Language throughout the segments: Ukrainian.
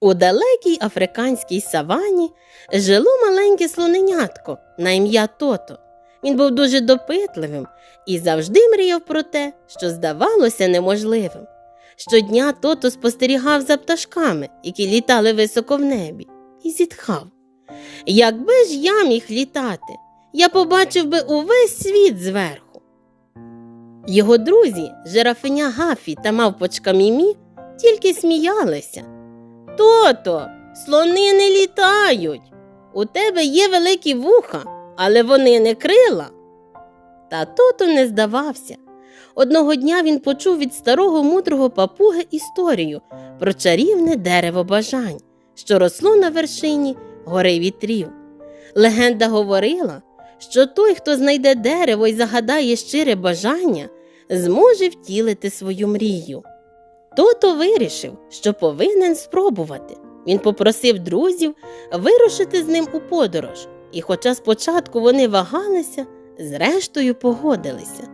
У далекій африканській савані жило маленьке слоненятко на ім'я Тото. Він був дуже допитливим і завжди мріяв про те, що здавалося неможливим. Щодня Тото спостерігав за пташками, які літали високо в небі, і зітхав. Якби ж я міг літати, я побачив би увесь світ зверху. Його друзі, жирафеня Гафі та мавпочка Мімі, тільки сміялися. Тото, слони не літають. У тебе є великі вуха, але вони не крила. Та тото не здавався. Одного дня він почув від старого мудрого папуги історію про чарівне дерево бажань, що росло на вершині гори вітрів. Легенда говорила, що той, хто знайде дерево і загадає щире бажання, зможе втілити свою мрію. Тото вирішив, що повинен спробувати. Він попросив друзів вирушити з ним у подорож, і, хоча спочатку вони вагалися, зрештою погодилися.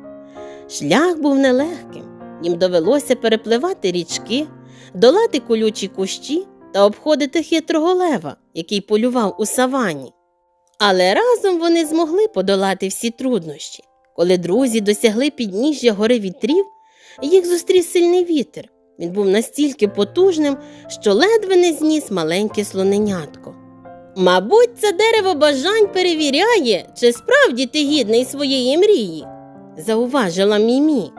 Шлях був нелегким, їм довелося перепливати річки, долати колючі кущі та обходити хитрого лева, який полював у савані. Але разом вони змогли подолати всі труднощі. Коли друзі досягли підніжжя гори вітрів, їх зустрів сильний вітер. Він був настільки потужним, що ледве не зніс маленьке слоненятко. Мабуть, це дерево бажань перевіряє, чи справді ти гідний своєї мрії, зауважила Мімі.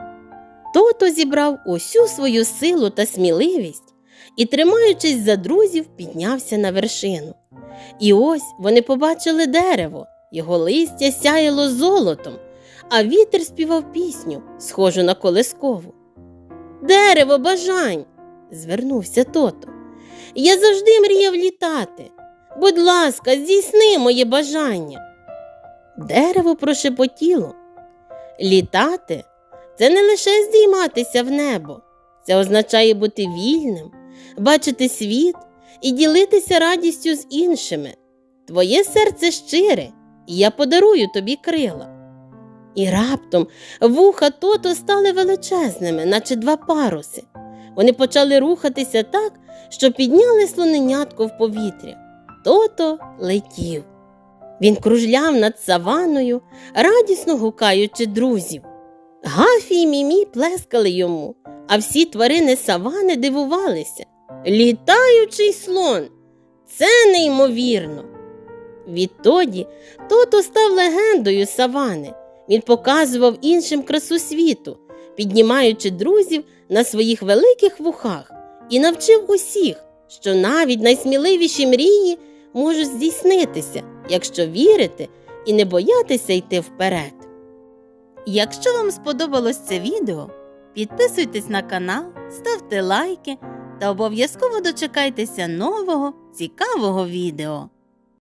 Тото зібрав усю свою силу та сміливість і, тримаючись за друзів, піднявся на вершину. І ось вони побачили дерево, його листя сяяло золотом, а вітер співав пісню, схожу на колискову. Дерево бажань, звернувся тото. Я завжди мріяв літати. Будь ласка, здійсни моє бажання. Дерево прошепотіло. Літати це не лише здійматися в небо, це означає бути вільним, бачити світ і ділитися радістю з іншими. Твоє серце щире, і я подарую тобі крила. І раптом вуха тото стали величезними, наче два паруси. Вони почали рухатися так, що підняли слоненятко в повітря. Тото летів. Він кружляв над саваною, радісно гукаючи друзів. Гафі й мімі плескали йому, а всі тварини савани дивувалися. Літаючий слон. Це неймовірно. Відтоді тото став легендою савани. Він показував іншим красу світу, піднімаючи друзів на своїх великих вухах, і навчив усіх, що навіть найсміливіші мрії можуть здійснитися, якщо вірити і не боятися йти вперед. Якщо вам сподобалось це відео, підписуйтесь на канал, ставте лайки та обов'язково дочекайтеся нового цікавого відео.